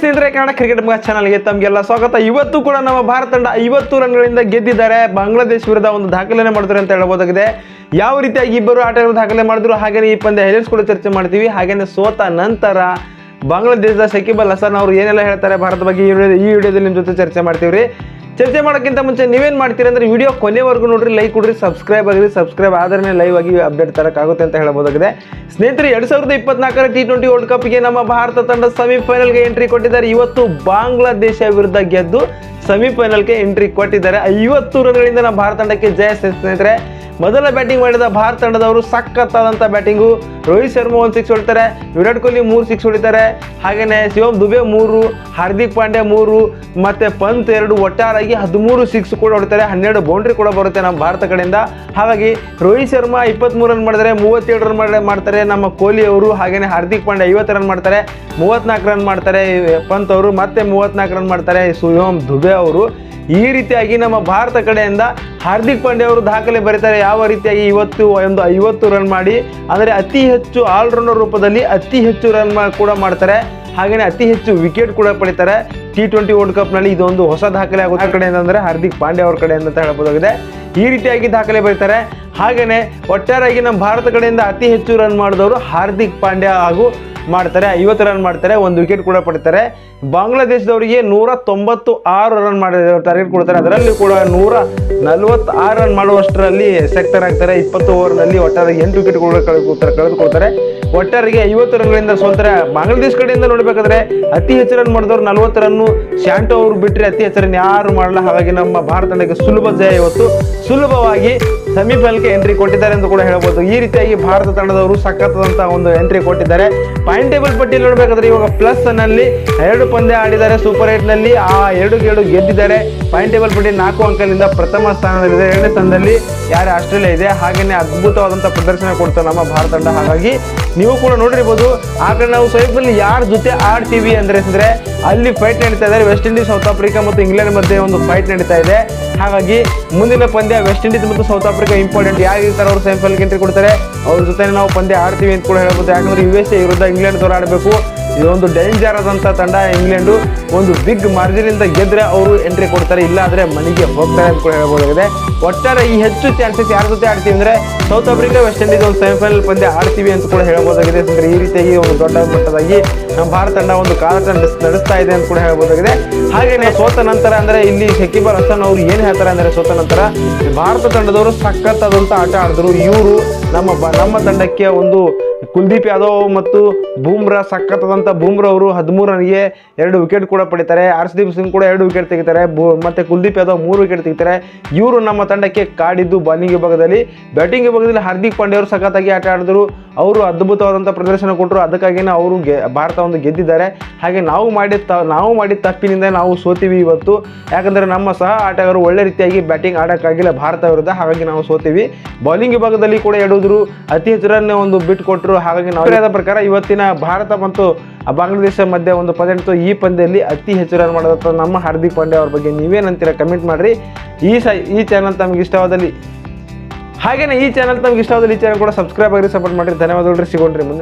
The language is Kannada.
ಸ್ನೇಹಿತರೆ ಕನ್ನಡ ಕ್ರಿಕೆಟ್ ಮಗ ಚಾನಲ್ಗೆ ತಮಗೆಲ್ಲ ಸ್ವಾಗತ. ಇವತ್ತು ಕೂಡ ನಮ್ಮ ಭಾರತ ತಂಡ ಐವತ್ತು ರನ್ಗಳಿಂದ ಗೆದ್ದಿದ್ದಾರೆ. ಬಾಂಗ್ಲಾದೇಶ ವಿರುದ್ಧ ಒಂದು ದಾಖಲೆಯನ್ನು ಮಾಡಿದ್ರು ಅಂತ ಹೇಳ್ಬೋದಾಗಿದೆ ಯಾವ ರೀತಿಯಾಗಿ ಇಬ್ಬರು ಆಟಗಾರರು ದಾಖಲೆ ಮಾಡಿದ್ರು ಹಾಗೇನೆ ಈ ಪಂದ್ಯ ಹೈಲೈಟ್ಸ್ ಕೂಡ ಚರ್ಚೆ ಮಾಡ್ತೀವಿ. ಹಾಗೇನೆ ಸೋತ ನಂತರ ಬಾಂಗ್ಲಾದೇಶದ ಶಕೀಬ್ ಅಲ್ ಹಸನ್ ಅವರು ಏನೆಲ್ಲ ಹೇಳ್ತಾರೆ ಭಾರತ ಬಗ್ಗೆ ಈ ವಿಡಿಯೋದಲ್ಲಿ ನಿಮ್ಮ ಜೊತೆ ಚರ್ಚೆ ಮಾಡ್ತೀವಿ ಚರ್ಚೆ ಮಾಡೋಕ್ಕಿಂತ ಮುಂಚೆ ನೀವೇನು ಮಾಡ್ತೀರಿ ಅಂದರೆ ವಿಡಿಯೋ ಕೊನೆವರೆಗೂ ನೋಡಿರಿ ಲೈಕ್ ಕೊಡ್ರಿ ಸಬ್ಸ್ಕ್ರೈಬ್ ಆಗಿರಿ. ಸಬ್ಸ್ಕ್ರೈಬ್ ಆದ್ರೆ ಲೈವ್ ಆಗಿ ಅಪ್ಡೇಟ್ ತರಕ್ಕಾಗುತ್ತೆ ಅಂತ ಹೇಳ್ಬೋದಾಗಿದೆ. ಸ್ನೇಹಿತರೆ, ಎರಡು ಸಾವಿರದ ಇಪ್ಪತ್ನಾಲ್ಕರ ಟಿ ಟ್ವೆಂಟಿ ವರ್ಲ್ಡ್ ಕಪ್ಗೆ ನಮ್ಮ ಭಾರತ ತಂಡ ಸೆಮಿಫೈನಲ್ಗೆ ಎಂಟ್ರಿ ಕೊಟ್ಟಿದ್ದಾರೆ. ಇವತ್ತು ಬಾಂಗ್ಲಾದೇಶ ವಿರುದ್ಧ ಗೆದ್ದು ಸೆಮಿಫೈನಲ್ಗೆ ಎಂಟ್ರಿ ಕೊಟ್ಟಿದ್ದಾರೆ. ಐವತ್ತು ರನ್ಗಳಿಂದ ನಮ್ಮ ಭಾರತ ತಂಡಕ್ಕೆ ಜಯ ಸ್ನೇಹಿತರೆ. ಮೊದಲ ಬ್ಯಾಟಿಂಗ್ ಮಾಡಿದ ಭಾರತ ತಂಡದವರು ಸಖತ್ತಾದಂಥ ಬ್ಯಾಟಿಂಗು. ರೋಹಿತ್ ಶರ್ಮಾ ಒಂದು ಸಿಕ್ಸ್ ಹೊಡಿತಾರೆ, ವಿರಾಟ್ ಕೊಹ್ಲಿ ಮೂರು ಸಿಕ್ಸ್ ಹೊಡಿತಾರೆ. ಹಾಗೆಯೇ ಶಿವಮ್ ದುಬೆ ಮೂರು, ಹಾರ್ದಿಕ್ ಪಾಂಡ್ಯ ಮೂರು, ಮತ್ತೆ ಪಂತ್ ಎರಡು ಒಟ್ಟಾರಾಗಿ ಹದಿಮೂರು ಸಿಕ್ಸ್ ಕೂಡ ಹೊಡಿತಾರೆ. ಹನ್ನೆರಡು ಬೌಂಡ್ರಿ ಕೂಡ ಬರುತ್ತೆ ನಮ್ಮ ಭಾರತ ಕಡೆಯಿಂದ. ಹಾಗಾಗಿ ರೋಹಿತ್ ಶರ್ಮಾ ಇಪ್ಪತ್ತ್ಮೂರು ರನ್ ಮಾಡಿದರೆ, ಮೂವತ್ತೇಳು ರನ್ ಮಾಡಿ ಮಾಡ್ತಾರೆ ನಮ್ಮ ಕೊಹ್ಲಿ ಅವರು. ಹಾಗೆಯೇ ಹಾರ್ದಿಕ್ ಪಾಂಡ್ಯ ಐವತ್ತು ರನ್ ಮಾಡ್ತಾರೆ, ಮೂವತ್ನಾಲ್ಕು ರನ್ ಮಾಡ್ತಾರೆ, ಪಂತ್ ಅವರು ಮತ್ತೆ ಮೂವತ್ನಾಲ್ಕು ರನ್ ಮಾಡ್ತಾರೆ ಶಿವಮ್ ದುಬೆ ಅವರು. ಈ ರೀತಿಯಾಗಿ ನಮ್ಮ ಭಾರತ ಕಡೆಯಿಂದ ಹಾರ್ದಿಕ್ ಪಾಂಡೆ ಅವರು ದಾಖಲೆ ಬರೀತಾರೆ. ಯಾವ ರೀತಿಯಾಗಿ ಇವತ್ತು ಒಂದು ಐವತ್ತು ರನ್ ಮಾಡಿ, ಅಂದರೆ ಅತಿ ಹೆಚ್ಚು ಆಲ್ರೌಂಡರ್ ರೂಪದಲ್ಲಿ ಅತಿ ಹೆಚ್ಚು ರನ್ ಕೂಡ ಮಾಡ್ತಾರೆ. ಹಾಗೆಯೇ ಅತಿ ಹೆಚ್ಚು ವಿಕೆಟ್ ಕೂಡ ಪಡಿತಾರೆ. ಟಿ ಟ್ವೆಂಟಿ ವರ್ಲ್ಡ್ ಕಪ್ನಲ್ಲಿ ಇದೊಂದು ಹೊಸ ದಾಖಲೆ ಆಗುತ್ತೆ ಆ ಕಡೆ ಅಂದರೆ ಹಾರ್ದಿಕ್ ಪಾಂಡ್ಯ ಅವ್ರ ಕಡೆ ಅಂತ ಹೇಳ್ಬೋದಾಗಿದೆ ಈ ರೀತಿಯಾಗಿ ದಾಖಲೆ ಬರೀತಾರೆ. ಹಾಗೆಯೇ ಒಟ್ಟಾರೆಯಾಗಿ ನಮ್ಮ ಭಾರತ ಕಡೆಯಿಂದ ಅತಿ ಹೆಚ್ಚು ರನ್ ಮಾಡಿದವರು ಹಾರ್ದಿಕ್ ಪಾಂಡ್ಯ ಹಾಗೂ ಮಾಡ್ತಾರೆ. ಐವತ್ತು ರನ್ ಮಾಡ್ತಾರೆ. ಒಂದು ವಿಕೆಟ್ ಕೂಡ ಪಡಿತಾರೆ. ಬಾಂಗ್ಲಾದೇಶದವರಿಗೆ ನೂರ ತೊಂಬತ್ತು ಆರು ರನ್ ಮಾಡಿ ಟಾರ್ಗೆಟ್ ಕೊಡ್ತಾರೆ. ಅದರಲ್ಲಿ ಕೂಡ ನೂರ ನಲವತ್ತಾರು ರನ್ ಮಾಡುವಷ್ಟರಲ್ಲಿ ಸೆಕ್ಟರ್ ಆಗ್ತಾರೆ. ಇಪ್ಪತ್ತು ಓವರ್ನಲ್ಲಿ ಒಟ್ಟಾರೆ ಎಂಟು ವಿಕೆಟ್ ಕೂಡ ಕಳೆದುಕೊಳ್ತಾರೆ ಕಳೆದುಕೊಳ್ತಾರೆ. ಒಟ್ಟಾರೆಗೆ ಐವತ್ತು ರನ್ಗಳಿಂದ ಸೋಲ್ತಾರೆ ಬಾಂಗ್ಲಾದೇಶ್ ಕಡೆಯಿಂದ ನೋಡಬೇಕಾದ್ರೆ ಅತಿ ಹೆಚ್ಚು ರನ್ ಮಾಡಿದವರು ನಲವತ್ತು ರನ್ನು ಶಾಂಟೋ ಅವರು ಬಿಟ್ಟರೆ ಅತಿ ಹೆಚ್ಚು ರನ್ ಯಾರು ಮಾಡಲ್ಲ. ಹಾಗಾಗಿ ನಮ್ಮ ಭಾರತ ತಂಡಕ್ಕೆ ಸುಲಭ ಜಯ ಇವತ್ತು. ಸುಲಭವಾಗಿ ಸೆಮಿಫೈನಲ್ಗೆ ಎಂಟ್ರಿ ಕೊಟ್ಟಿದ್ದಾರೆ ಎಂದು ಕೂಡ ಹೇಳ್ಬೋದು. ಈ ರೀತಿಯಾಗಿ ಭಾರತ ತಂಡದವರು ಸಖತ್ತಾದಂತಹ ಒಂದು ಎಂಟ್ರಿ ಕೊಟ್ಟಿದ್ದಾರೆ. ಪಾಯಿಂಟ್ ಟೇಬಲ್ ಪಟ್ಟಿಯಲ್ಲಿ ನೋಡಬೇಕಾದ್ರೆ ಇವಾಗ ಪ್ಲಸ್ನಲ್ಲಿ ಎರಡು ಪಂದ್ಯ ಆಡಿದ್ದಾರೆ ಸೂಪರ್ ಏಟ್ನಲ್ಲಿ. ಆ ಎರಡು ಗೇಡು ಗೆದ್ದಿದ್ದಾರೆ. ಪಾಯಿಂಟ್ ಟೇಬಲ್ ಪಟ್ಟಿ ನಾಲ್ಕು ಅಂಕದಿಂದ ಪ್ರಥಮ ಸ್ಥಾನದಲ್ಲಿದೆ. ಎರಡನೇ ಸ್ಥಾನದಲ್ಲಿ ಯಾರು ಆಸ್ಟ್ರೇಲಿಯಾ ಇದೆ. ಹಾಗೆಯೇ ಅದ್ಭುತವಾದಂತಹ ಪ್ರದರ್ಶನ ಕೊಡ್ತಾರೆ ನಮ್ಮ ಭಾರತ ತಂಡ. ಹಾಗಾಗಿ ನೀವು ಕೂಡ ನೋಡಿರ್ಬೋದು. ಆ ಕಡೆ ನಾವು ಸೈಫಲ್ಲಿ ಯಾರ ಜೊತೆ ಆಡ್ತೀವಿ ಅಂದ್ರೆ ಅಲ್ಲಿ ಫೈಟ್ ನಡೀತಾ ಇದ್ದಾರೆ ವೆಸ್ಟ್ ಇಂಡೀಸ್ ಸೌತ್ ಆಫ್ರಿಕಾ ಮತ್ತು ಇಂಗ್ಲೆಂಡ್ ಮಧ್ಯೆ ಒಂದು ಫೈಟ್ ನಡೀತಾ ಇದೆ. ಹಾಗಾಗಿ ಮುಂದಿನ ಪಂದ್ಯ ವೆಸ್ಟ್ ಇಂಡೀಸ್ ಮತ್ತು ಸೌತ್ ಆಫ್ರಿಕಾ ಇಂಪಾರ್ಟೆಂಟ್ ಯಾರಿರ್ತಾರೆ ಅವರು ಸೆಮಿಫೈನಲ್ಗೆ ಎಂಟ್ರಿ ಕೊಡ್ತಾರೆ? ಅವ್ರ ಜೊತೆ ನಾವು ಪಂದ್ಯ ಆಡ್ತೀವಿ ಅಂತ ಕೂಡ ಹೇಳ್ಬೋದು. ಯಾಕಂದ್ರೆ ಯು ಎಸ್ ಎ ವಿರುದ್ಧ ಇಂಗ್ಲೆಂಡ್ ಆಡಬೇಕು ಇದೊಂದು ಡೇಂಜರ್ ಆದಂಥ ತಂಡ ಇಂಗ್ಲೆಂಡು. ಒಂದು ಬಿಗ್ ಮಾರ್ಜಿನಿಂದ ಗೆದ್ರೆ ಅವರು ಎಂಟ್ರಿ ಕೊಡ್ತಾರೆ ಇಲ್ಲ ಆದ್ರೆ ಮನೆಗೆ ಹೋಗ್ತಾರೆ ಅಂತ ಕೂಡ ಹೇಳ್ಬೋದಾಗಿದೆ. ಒಟ್ಟಾರೆ ಈ ಹೆಚ್ಚು ಚಾನ್ಸಸ್ ಯಾರ ಜೊತೆ ಆಡ್ತೀವಿ ಅಂದರೆ ಸೌತ್ ಆಫ್ರಿಕಾ ವೆಸ್ಟ್ ಇಂಡೀಸ್ ಒಂದು ಸೆಮಿಫೈನಲ್ ಪಂದ್ಯ ಆಡ್ತೀವಿ ಅಂತ ಕೂಡ ಹೇಳ್ಬೋದಾಗಿದೆ. ಯಾಕಂದ್ರೆ ಈ ರೀತಿಯಾಗಿ ಒಂದು ದೊಡ್ಡ ಮಟ್ಟದಾಗಿ ನಮ್ಮ ಭಾರತ ತಂಡ ಒಂದು ಕಾಲಟ ನಡೆಸ್ತಾ ಇದೆ ಅಂತ ಕೂಡ ಹೇಳ್ಬೋದಾಗಿದೆ. ಹಾಗೆಯೇ ಸೋತ ನಂತರ ಅಂದರೆ ಇಲ್ಲಿ ಶಕೀಬ್ ಅಲ್ ಹಸನ್ ಅವರು ಏನು ಹೇಳ್ತಾರೆ ಅಂದರೆ ಸೋತ ನಂತರ ಭಾರತ ತಂಡದವರು ಸಖತ್ತಾದಂಥ ಆಟ ಆಡಿದ್ರು. ಇವರು ನಮ್ಮ ನಮ್ಮ ತಂಡಕ್ಕೆ ಒಂದು ಕುಲ್ದೀಪ್ ಯಾದವ್ ಮತ್ತು ಬೂಮ್ರಾ ಸಖತ್ತಾದಂಥ ಬೂಮ್ರಾ ಅವರು ಹದಿಮೂರು ರನ್ಗೆ ಎರಡು ವಿಕೆಟ್ ಕೂಡ ಪಡಿತಾರೆ. ಹರ್ಷದೀಪ್ ಸಿಂಗ್ ಕೂಡ ಎರಡು ವಿಕೆಟ್ ತೆಗಿತಾರೆ. ಬೂ, ಮತ್ತೆ ಕುಲ್ದೀಪ್ ಯಾದವ್ ಮೂರು ವಿಕೆಟ್ ತೆಗಿತಾರೆ. ಇವರು ನಮ್ಮ ತಂಡಕ್ಕೆ ಕಾಡಿದ್ದು ಬಾಲಿಂಗ್ ವಿಭಾಗದಲ್ಲಿ. ಬ್ಯಾಟಿಂಗ್ ವಿಭಾಗದಲ್ಲಿ ಹಾರ್ದಿಕ್ ಪಾಂಡೆ ಅವರು ಸಖತ್ತಾಗಿ ಆಟ ಆಡಿದ್ರು. ಅವರು ಅದ್ಭುತವಾದಂಥ ಪ್ರದರ್ಶನ ಕೊಟ್ಟರು ಅದಕ್ಕಾಗಿಯೇ ಅವರು ಗೆ, ಭಾರತ ಒಂದು ಗೆದ್ದಿದ್ದಾರೆ. ಹಾಗೆ ನಾವು ಮಾಡಿದ ನಾವು ಮಾಡಿದ ತಪ್ಪಿನಿಂದ ನಾವು ಸೋತೀವಿ ಇವತ್ತು. ಯಾಕಂದರೆ ನಮ್ಮ ಸಹ ಆಟಗಾರರು ಒಳ್ಳೆ ರೀತಿಯಾಗಿ ಬ್ಯಾಟಿಂಗ್ ಆಡೋಕ್ಕಾಗಿಲ್ಲ. ಭಾರತ ವಿರುದ್ಧ ಹಾಗಾಗಿ ನಾವು ಸೋತೀವಿ. ಬೌಲಿಂಗ್ ವಿಭಾಗದಲ್ಲಿ ಕೂಡ ಎಡುದ್ರು. ಅತಿ ಹೆಚ್ಚು ಒಂದು ಬಿಟ್ ಕೊಟ್ಟರು ಹಾಗಾಗಿ ನಾವು ಪ್ರಕಾರ ಇವತ್ತಿನ ಭಾರತ ಮತ್ತು ಬಾಂಗ್ಲಾದೇಶ ಮಧ್ಯೆ ಒಂದು ಪಂದ್ಯ ಈ ಪಂದ್ಯದಲ್ಲಿ ಅತಿ ಹೆಚ್ಚು ರನ್ ಮಾಡೋದಂತ ನಮ್ಮ ಹಾರ್ದಿಕ್ ಪಾಂಡೆ ಅವ್ರ ಬಗ್ಗೆ ನೀವೇನಂತೀರ? ಕಮೆಂಟ್ ಮಾಡಿರಿ. ಈ ಸ, ಈ ಚಾನಲ್ ತಮಗೆ ಇಷ್ಟವಾದಲ್ಲಿ, ಹಾಗೇನೆ ಈ ಚಾನಲ್ ತಮ್ಗೆ ಇಷ್ಟವಾದಲ್ಲಿ ಈ ಚಾನಲ್ ಕೂಡ ಸಬ್ಸ್ಕ್ರೈಬ್ ಆಗಿರಿ ಸಪೋರ್ಟ್ ಮಾಡಿರಿ. ಧನ್ಯವಾದಗಳು ಸಿಗೋಣ್ರಿ ಮುಂದೆ.